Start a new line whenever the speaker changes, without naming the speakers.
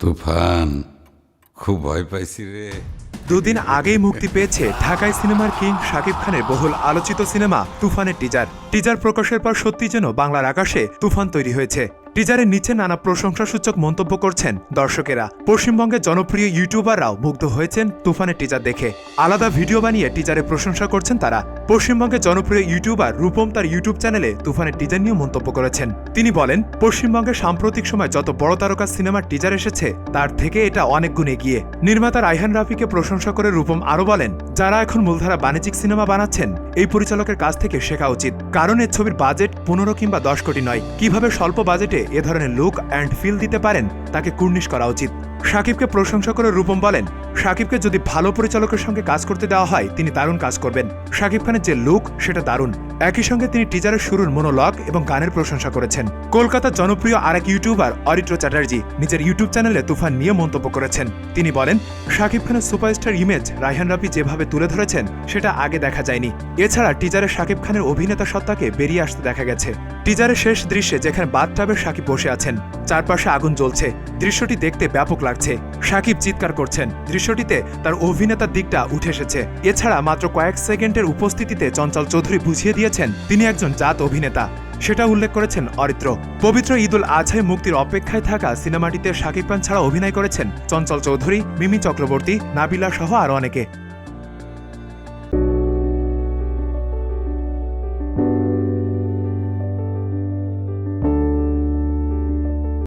তুফান, খুব ভয় পাইছি রে।
দুদিন আগেই মুক্তি পেয়েছে ঢাকায় সিনেমার কিং শাকিব খানের বহুল আলোচিত সিনেমা তুফানের টিজার। টিজার প্রকাশের পর সত্যি যেন বাংলার আকাশে তুফান তৈরি হয়েছে। টিজারের নিচে নানা প্রশংসাসূচক মন্তব্য করছেন দর্শকেরা। পশ্চিমবঙ্গের জনপ্রিয় ইউটিউবাররাও মুগ্ধ হয়েছেন তুফানের টিজার দেখে। আলাদা ভিডিও বানিয়ে টিজারের প্রশংসা করছেন তারা। পশ্চিমবঙ্গের জনপ্রিয় ইউটিউবার রূপম তার ইউটিউব চ্যানেলে তুফানের টিজার নিয়ে মন্তব্য করেছেন। তিনি বলেন পশ্চিমবঙ্গের সাম্প্রতিক সময় যত বড় তারকা সিনেমার টিজার এসেছে, তার থেকে এটা অনেক গুণ এগিয়ে। নির্মাতা রাইহান রাফিকে প্রশংসা করে রূপম আরও বলেন, যারা এখন মূলধারা বাণিজ্যিক সিনেমা বানাচ্ছেন, এই পরিচালকের কাছ থেকে শেখা উচিত। কারণ এর ছবির বাজেট পনেরো কিংবা দশ কোটি নয়। কীভাবে স্বল্প বাজেটে এ ধরনের লুক অ্যান্ড ফিল দিতে পারেন, তাকে কুর্নিশ করা উচিত। সাকিবকে প্রশংসা করে রূপম বলেন, সাকিবকে যদি ভালো পরিচালকের সঙ্গে কাজ করতে দেওয়া হয়, তিনি দারুণ কাজ করবেন। সাকিব খানের যে লুক, সেটা দারুণ। একই সঙ্গে তিনি টিজারের শুরুর মনোলগ এবং গানের প্রশংসা করেছেন। কলকাতার জনপ্রিয় আরেক ইউটিউবার অরিত্র চ্যাটার্জি নিজের ইউটিউব চ্যানেলে তুফান নিয়ে মন্তব্য করেছেন। তিনি বলেন, সাকিব খানের সুপারস্টার ইমেজ রায়হান রাফি যেভাবে তুলে ধরেছেন, সেটা আগে দেখা যায়নি। এছাড়া টিজারে সাকিব খানের অভিনেতা সত্তাকে বেরিয়ে আসতে দেখা গেছে। টিজারের শেষ দৃশ্যে যেখানে বাথটাবে সাকিব বসে আছেন, চারপাশে আগুন জ্বলছে। দৃশ্যটি দেখতে ব্যাপক লাগছে সাকিব চিৎকার করছেন। দৃশ্যটিতে তার অভিনেতার দিকটা উঠে এসেছে। এছাড়া মাত্র কয়েক সেকেন্ডের উপস্থিতিতে চঞ্চল চৌধুরী বুঝিয়ে দিয়েছেন, তিনি একজন জাত অভিনেতা। সেটা উল্লেখ করেছেন অরিত্র। পবিত্র ঈদুল আজহায় মুক্তির অপেক্ষায় থাকা সিনেমাটিতে শাকিব খান ছাড়া অভিনয় করেছেন চঞ্চল চৌধুরী, মিমি চক্রবর্তী, নাবিলা সহ আরও অনেকে।